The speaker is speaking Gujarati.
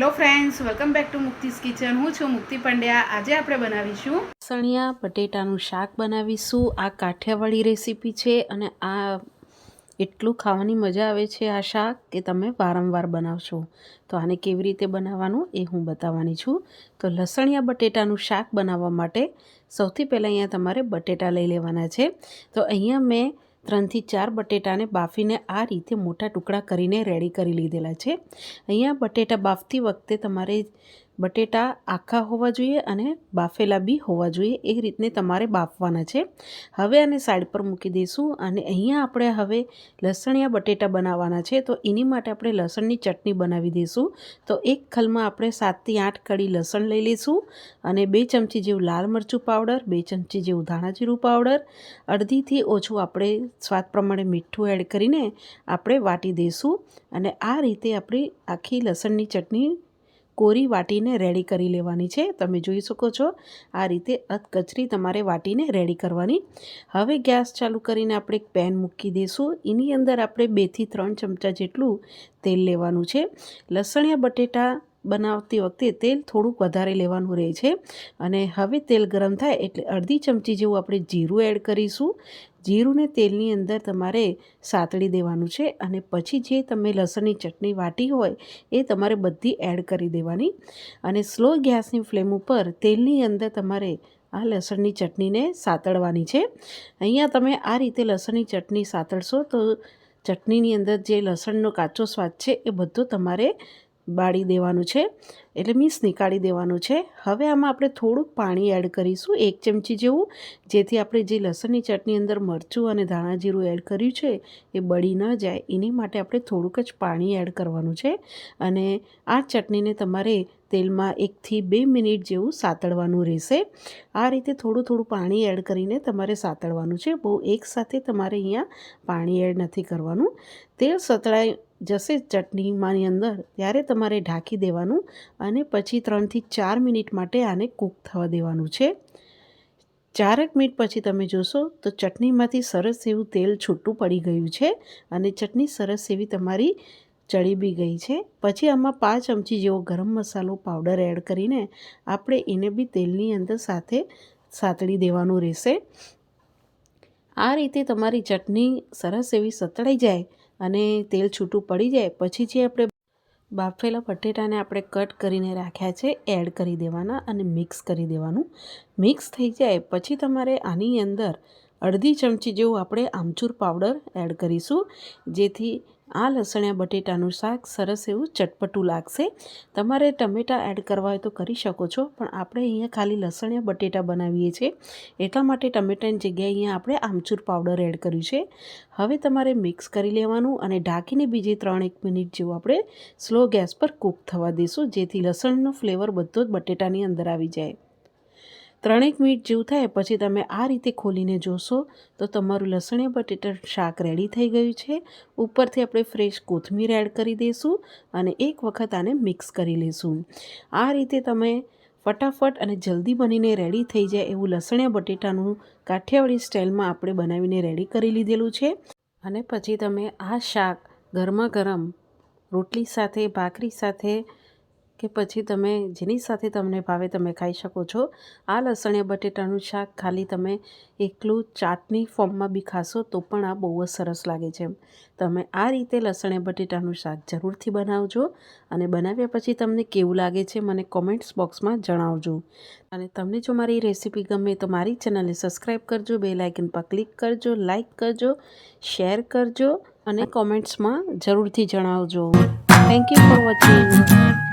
Hello friends, welcome back to મુક્તિસ kitchen. હું છું મુક્તિ પંડ્યા. આજે આપણે બનાવીશું સણિયા બટેટાનું શાક બનાવીશું. આ કાઠિયાવાડી રેસીપી છે અને આ એટલું ખાવાની મજા આવે છે આ શાક કે તમે વારંવાર બનાવશો. તો આને કેવી રીતે બનાવવાનું એ હું બતાવવાની છું. તો લસણિયા બટેટાનું શાક બનાવવા માટે સૌથી પહેલાં અહીંયા તમારે બટેટા લઈ લેવાના છે. તો અહીંયા મેં ત્રણથી ચાર બટેટાને બાફીને આ રીતે મોટા ટુકડા કરીને રેડી કરી લીધેલા છે. અહીંયા બટેટા બાફતી વખતે તમારે બટેટા આખા હોવા જોઈએ અને બાફેલા બી હોવા જોઈએ, એ રીતને તમારે બાફવાના છે. હવે આને સાઈડ પર મૂકી દઈશું અને અહીંયા આપણે હવે લસણિયા બટેટા બનાવવાના છે, તો એની માટે આપણે લસણની ચટણી બનાવી દઈશું. તો એક ખલમાં આપણે સાતથી આઠ કડી લસણ લઈ લઈશું અને બે ચમચી જેવું લાલ મરચું પાવડર, બે ચમચી જેવું ધાણા જીરું પાવડર, અડધીથી ઓછું આપણે સ્વાદ પ્રમાણે મીઠું એડ કરીને આપણે વાટી દઈશું અને આ રીતે આપણી આખી લસણની ચટણી કોરી વાટીને રેડી કરી લેવાની છે. તમે જોઈ શકો છો, આ રીતે અધકચરી તમારે વાટીને રેડી કરવાની. હવે ગેસ ચાલુ કરીને આપણે એક પેન મૂકી દઈશું એની અંદર આપણે બેથી ત્રણ ચમચા જેટલું તેલ લેવાનું છે. લસણિયા બટેટા બનાવતી વખતે તેલ થોડુંક વધારે લેવાનું રહે છે. અને હવે તેલ ગરમ થાય એટલે અડધી ચમચી જેવું આપણે જીરું એડ કરીશું. જીરુંને તેલની અંદર તમારે સાતળી દેવાનું છે અને પછી જે તમે લસણની ચટણી વાટી હોય એ તમારે બધી એડ કરી દેવાની. અને સ્લો ગેસની ફ્લેમ ઉપર તેલની અંદર તમારે આ લસણની ચટણીને સાતળવાની છે. અહીંયા તમે આ રીતે લસણની ચટણી સાતળશો તો ચટણીની અંદર જે લસણનો કાચો સ્વાદ છે એ બધો તમારે બાળી દેવાનું છે, એટલે મીસ નીકાળી દેવાનું છે. હવે આમાં આપણે થોડુંક પાણી એડ કરીશું, એક ચમચી જેવું, જેથી આપણે જે લસણની ચટણી અંદર મરચું અને ધાણા જીરું એડ કર્યું છે, એ બળી ન જાય. એની માટે આપણે થોડુંક જ પાણી એડ કરવાનું છે. અને આ ચટણીને તમારે તેલમાં એકથી બે મિનિટ જેવું સાતળવાનું રહેશે. આ રીતે થોડું થોડું પાણી એડ કરીને તમારે સાતળવાનું છે. બહુ એકસાથે તમારે અહીંયા પાણી એડ નથી કરવાનું. તેલ સતળાઈ જશે ચટણીમાંની અંદર ત્યારે તમારે ઢાંકી દેવાનું અને પછી ત્રણથી ચાર મિનિટ માટે આને કૂક થવા દેવાનું છે. ચારેક મિનિટ પછી તમે જોશો તો ચટણીમાંથી સરસ એવું તેલ છૂટું પડી ગયું છે અને ચટણી સરસ એવી તમારી ચડી બી ગઈ છે. પછી આમાં પાંચ ચમચી જેવો ગરમ મસાલો પાવડર એડ કરીને આપણે એને બી તેલની અંદર સાથે સાતળી દેવાનું રહેશે. આ રીતે તમારી ચટણી સરસ એવી સતળાઈ જાય અને તેલ છૂટું પડી જાય. પછી જે આપણે બાફેલા બટેટાને આપણે કટ કરીને રાખ્યા છે એડ કરી દેવાના અને મિક્સ કરી દેવાનું. મિક્સ થઈ જાય. પછી તમારે આની અંદર અડધી ચમચી જેવું આપણે આમચૂર પાવડર એડ કરીશું. જેથી આ લસણિયા બટેટાનું શાક સરસ એવું ચટપટું લાગશે. તમારે ટમેટાં એડ કરવા હોય તો કરી શકો છો, પણ આપણે અહીંયા ખાલી લસણિયા બટેટા બનાવીએ છીએ. એટલા માટે ટમેટાની જગ્યાએ અહીંયા આપણે આમચૂર પાવડર એડ કર્યું છે. હવે તમારે મિક્સ કરી લેવાનું અને ઢાંકીને બીજી ત્રણ એક મિનિટ જેવું આપણે સ્લો ગેસ પર કૂક થવા દઈશું જેથી લસણનો ફ્લેવર બધો જ બટેટાની અંદર આવી જાય. ત્રણેક મિનિટ જેવું થાય, પછી તમે આ રીતે ખોલીને જોશો, તો તમારું લસણીયા બટેટા શાક રેડી થઈ ગયું છે. ઉપરથી આપણે ફ્રેશ કોથમીર એડ કરી દઈશું અને એક વખત આને મિક્સ કરી લઈશું. આ રીતે તમે ફટાફટ અને જલ્દી બનીને રેડી થઈ જાય એવું લસણીયા બટેટાનું કાઠિયાવાડી સ્ટાઇલમાં આપણે બનાવીને રેડી કરી લીધેલું છે. અને પછી તમે આ શાક ગરમા ગરમ રોટલી સાથે, ભાખરી સાથે કે પછી તમે જેની સાથે તમને ભાવે તમે ખાઈ શકો છો. આ લસણીયા બટેટાનું શાક ખાલી તમે એકલું ચાટની ફોર્મમાં બી ખાશો તો પણ આ બહુ જ સરસ લાગે છે. તમે આ રીતે લસણીયા બટેટાનું શાક જરૂરથી બનાવજો અને બનાવ્યા પછી તમને કેવું લાગે છે મને કોમેન્ટ્સ બોક્સમાં જણાવજો. અને તમને જો મારી રેસીપી ગમે તો મારી ચેનલને સબસ્ક્રાઈબ કરજો બે લાઇકન પર ક્લિક કરજો, લાઇક કરજો, શેર કરજો અને કોમેન્ટ્સમાં જરૂરથી જણાવજો. Thank you for watching.